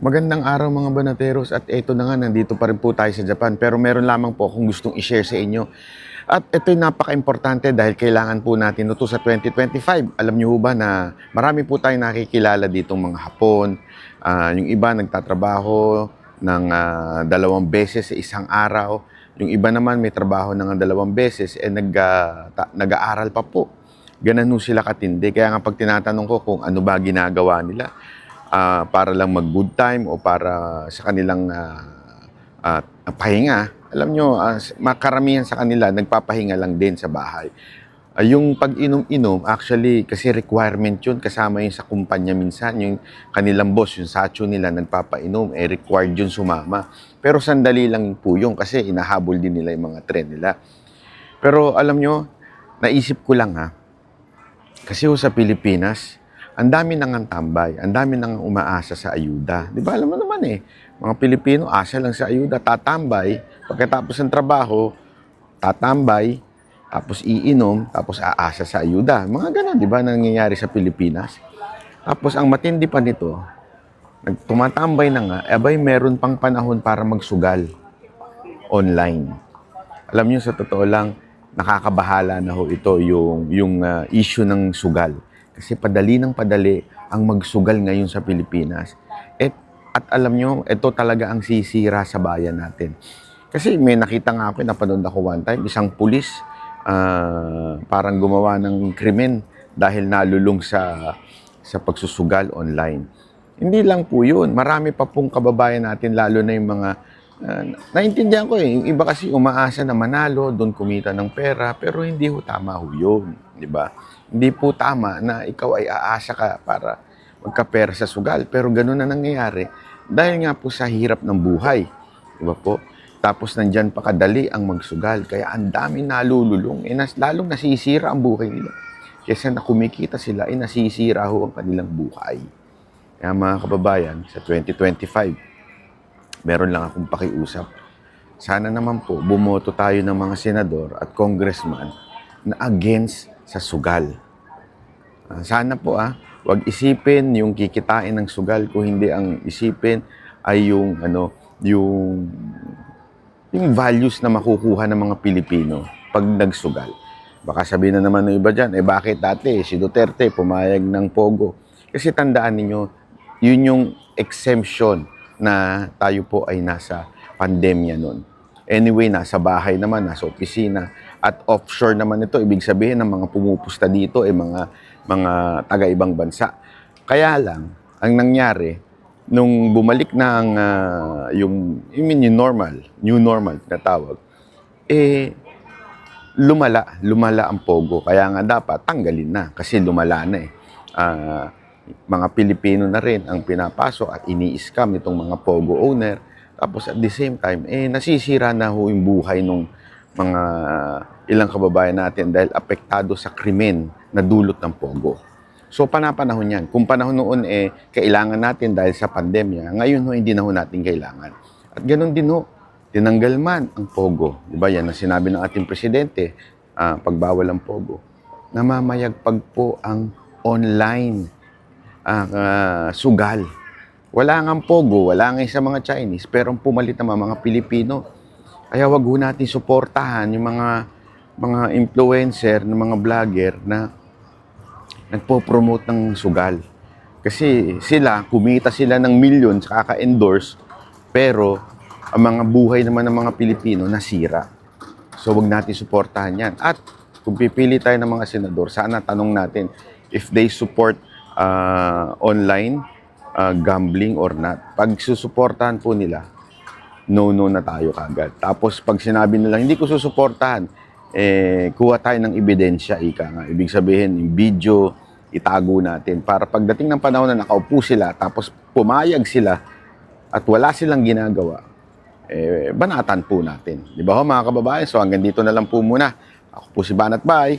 Magandang araw mga banateros at eto na nga, nandito pa rin po tayo sa Japan. Pero meron lamang po akong gustong i-share sa inyo. At ito'y napaka-importante dahil kailangan po natin ito sa 2025. Alam niyo ba na marami po tayong nakikilala ditong mga Hapon. Ah, yung iba nagtatrabaho ng ah, dalawang beses sa isang araw. Yung iba naman may trabaho ng dalawang beses eh nag, ta- nag-aaral pa po. Ganun sila katindi. Kaya nga pag tinatanong ko kung ano ba ginagawa nila, ah, para lang mag-good time o para sa kanilang ah, ah, pahinga. Alam nyo, s- makaramihan sa kanila, nagpapahinga lang din sa bahay. Ah, yung pag-inom-inom, actually, kasi requirement yun, kasama yun sa kumpanya minsan, yung kanilang boss, yung sacho nila, nagpapainom, eh required yun sumama. Pero sandali lang po yun, kasi inahabol din nila yung mga trend nila. Pero alam nyo, naisip ko lang ha, kasi ho sa Pilipinas, ang dami nang ang tambay, ang dami nang umaasa sa ayuda. Di ba? Alam mo naman eh, mga Pilipino, asa lang sa ayuda, tatambay, pagkatapos ng trabaho, tatambay, tapos iinom, tapos aasa sa ayuda. Mga ganun, di ba, nangyayari sa Pilipinas. Tapos ang matindi pa nito, nagtumatambay na nga, abay meron pang panahon para magsugal online. Alam niyo sa totoo lang, nakakabahala na ho ito yung yung ah, issue ng sugal. Kasi padali ng padali ang magsugal ngayon sa Pilipinas. Et, at alam niyo, ito talaga ang sisira sa bayan natin. Kasi may nakita nga ako, napanood ako one time, isang pulis ah, parang gumawa ng krimen dahil nalulung sa sa pagsusugal online. Hindi lang po yun. Marami pa pong kababayan natin, lalo na yung mga Ah, naintindihan ko eh. Yung iba kasi umaasa na manalo, doon kumita ng pera, pero hindi ho tama ho yun. Di ba? Hindi po tama na ikaw ay aasa ka para magkapera sa sugal. Pero ganun na nangyayari dahil nga po sa hirap ng buhay. Di ba po? Tapos nandyan pa kadali ang magsugal. Kaya ang dami nalululong. Eh, nas, lalong nasisira ang buhay nila. Kasi na kumikita sila, eh, nasisira ho ang kanilang buhay. Kaya mga kababayan, sa 2025, meron lang akong pakiusap. Sana naman po, bumoto tayo ng mga senador at congressman na against sa sugal. Ah, Sana po ah, wag isipin yung kikitain ng sugal kung hindi ang isipin ay yung ano, yung yung values na makukuha ng mga Pilipino pag nagsugal. Baka sabihin na naman ng iba dyan, eh bakit dati si Duterte pumayag ng Pogo? Kasi tandaan ninyo, yun yung exemption na tayo po ay nasa pandemya nun. Anyway, nasa bahay naman, nasa opisina. At offshore naman ito, ibig sabihin ng mga pumupusta dito ay mga, mga taga-ibang bansa. Kaya lang, ang nangyari, nung bumalik na ang, ah, yung, I mean, yung normal, new normal na tawag, eh, lumala, lumala ang pogo. Kaya nga dapat tanggalin na kasi lumala na eh. Ah, mga Pilipino na rin ang pinapasok at ini-scam itong mga pogo owner. Tapos at the same time, eh, nasisira na ho yung buhay ng mga ilang kababayan natin dahil apektado sa krimen na dulot ng pogo. So panapanahon yan. Kung panahon noon eh kailangan natin dahil sa pandemya, ngayon ho hindi na ho natin kailangan. At ganoon din ho, tinanggal man ang pogo. Di ba yan ang sinabi ng ating presidente, ah, pagbawal ang pogo. Namamayagpag po ang online ah, ah, sugal. Wala nga pogo, wala nga sa mga Chinese, pero ang pumalit naman mga Pilipino. Kaya wag ho natin suportahan yung mga mga influencer, ng mga vlogger na nagpo-promote ng sugal. Kasi sila, kumita sila ng millions, kaka-endorse, pero ang mga buhay naman ng mga Pilipino nasira. So wag natin suportahan yan. At kung pipili tayo ng mga senador, sana tanong natin if they support uh, online uh, gambling or not. Pag susuportahan po nila, no-no na tayo kagad. Tapos pag sinabi nila, hindi ko susuportahan, eh, kuha tayo ng ebidensya, ika nga. Ibig sabihin, yung video, itago natin. Para pagdating ng panahon na nakaupo sila, tapos pumayag sila, at wala silang ginagawa, eh, banatan po natin. Di ba ho, mga kababayan? So hanggang dito na lang po muna. Ako po si Banat Bay.